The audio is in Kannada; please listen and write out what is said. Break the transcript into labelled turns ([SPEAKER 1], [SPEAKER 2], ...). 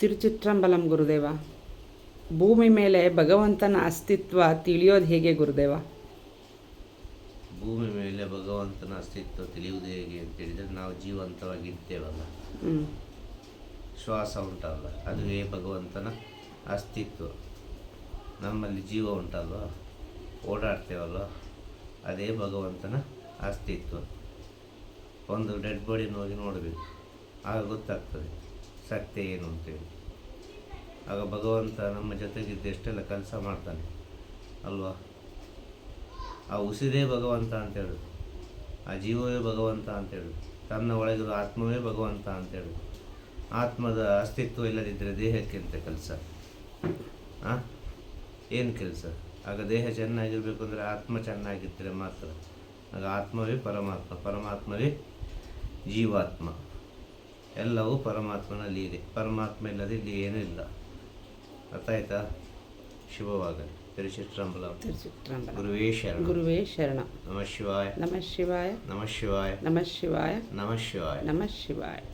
[SPEAKER 1] ತಿರುಚಿಟ್ರಂಬಲಂ ಗುರುದೇವ. ಭೂಮಿ ಮೇಲೆ ಭಗವಂತನ ಅಸ್ತಿತ್ವ ತಿಳಿಯೋದು ಹೇಗೆ ಗುರುದೇವ?
[SPEAKER 2] ಭೂಮಿ ಮೇಲೆ ಭಗವಂತನ ಅಸ್ತಿತ್ವ ತಿಳಿಯುವುದು ಹೇಗೆ ಅಂತ ಹೇಳಿದರೆ ನಾವು ಜೀವಂತವಾಗಿ
[SPEAKER 1] ಇರ್ತೇವಲ್ಲ.
[SPEAKER 2] ಶ್ವಾಸ ಉಂಟಲ್ಲ ಅದುವೇ ಭಗವಂತನ ಅಸ್ತಿತ್ವ. ನಮ್ಮಲ್ಲಿ ಜೀವ ಉಂಟಲ್ವ? ಓಡಾಡ್ತೇವಲ್ವ? ಅದೇ ಭಗವಂತನ ಅಸ್ತಿತ್ವ. ಒಂದು ಡೆಡ್ ಬಾಡಿನ ಹೋಗಿ ನೋಡಬೇಕು. ಆಗ ಗೊತ್ತಾಗ್ತದೆ. ಸತ್ಯ ಏನು ಅಂತೇಳಿ ಆಗ ಭಗವಂತ ನಮ್ಮ ಜೊತೆಗಿದ್ದು ಎಷ್ಟೆಲ್ಲ ಕೆಲಸ ಮಾಡ್ತಾನೆ, ಅಲ್ವಾ? ಆ ಉಸಿರೇ ಭಗವಂತ ಅಂತ ಹೇಳಿದ್ರು ಆ ಜೀವವೇ ಭಗವಂತ ಅಂತ ಹೇಳಿದ್ರು ತನ್ನ ಒಳಗಿರೋ ಆತ್ಮವೇ ಭಗವಂತ ಅಂತ ಹೇಳಿದ್ರು ಆತ್ಮದ ಅಸ್ತಿತ್ವ ಇಲ್ಲದಿದ್ದರೆ ದೇಹಕ್ಕೆ ಅಂತ ಕೆಲಸ? ಹಾಂ ಏನು ಕೆಲಸ? ಆಗ ದೇಹ ಚೆನ್ನಾಗಿರಬೇಕು ಅಂದರೆ ಆತ್ಮ ಚೆನ್ನಾಗಿದ್ದರೆ ಮಾತ್ರ. ಆಗ ಆತ್ಮವೇ ಪರಮಾತ್ಮ, ಪರಮಾತ್ಮವೇ ಜೀವಾತ್ಮ. ಎಲ್ಲವೂ ಪರಮಾತ್ಮನಲ್ಲಿ ಇದೆ. ಪರಮಾತ್ಮ ಇಲ್ಲದೆ ಇಲ್ಲಿ ಏನೂ ಇಲ್ಲ. ಅರ್ಥ ಆಯ್ತಾ? ಶುಭವಾಗಲಿ. ತಿರುಚಿತ್ರಾಂಬಲ
[SPEAKER 1] ತಿರುಚಿಟ್ರಂಬಲ
[SPEAKER 2] ಗುರುವೇ ಶರಣ.
[SPEAKER 1] ಗುರುವೇ ಶರಣ.
[SPEAKER 2] ನಮಃ ಶಿವಾಯ.
[SPEAKER 1] ನಮಃ ಶಿವಾಯ.
[SPEAKER 2] ನಮಃ ಶಿವಾಯ.
[SPEAKER 1] ನಮಃ ಶಿವಾಯ.
[SPEAKER 2] ನಮಃ ಶಿವಾಯ.
[SPEAKER 1] ನಮಃ ಶಿವಾಯ.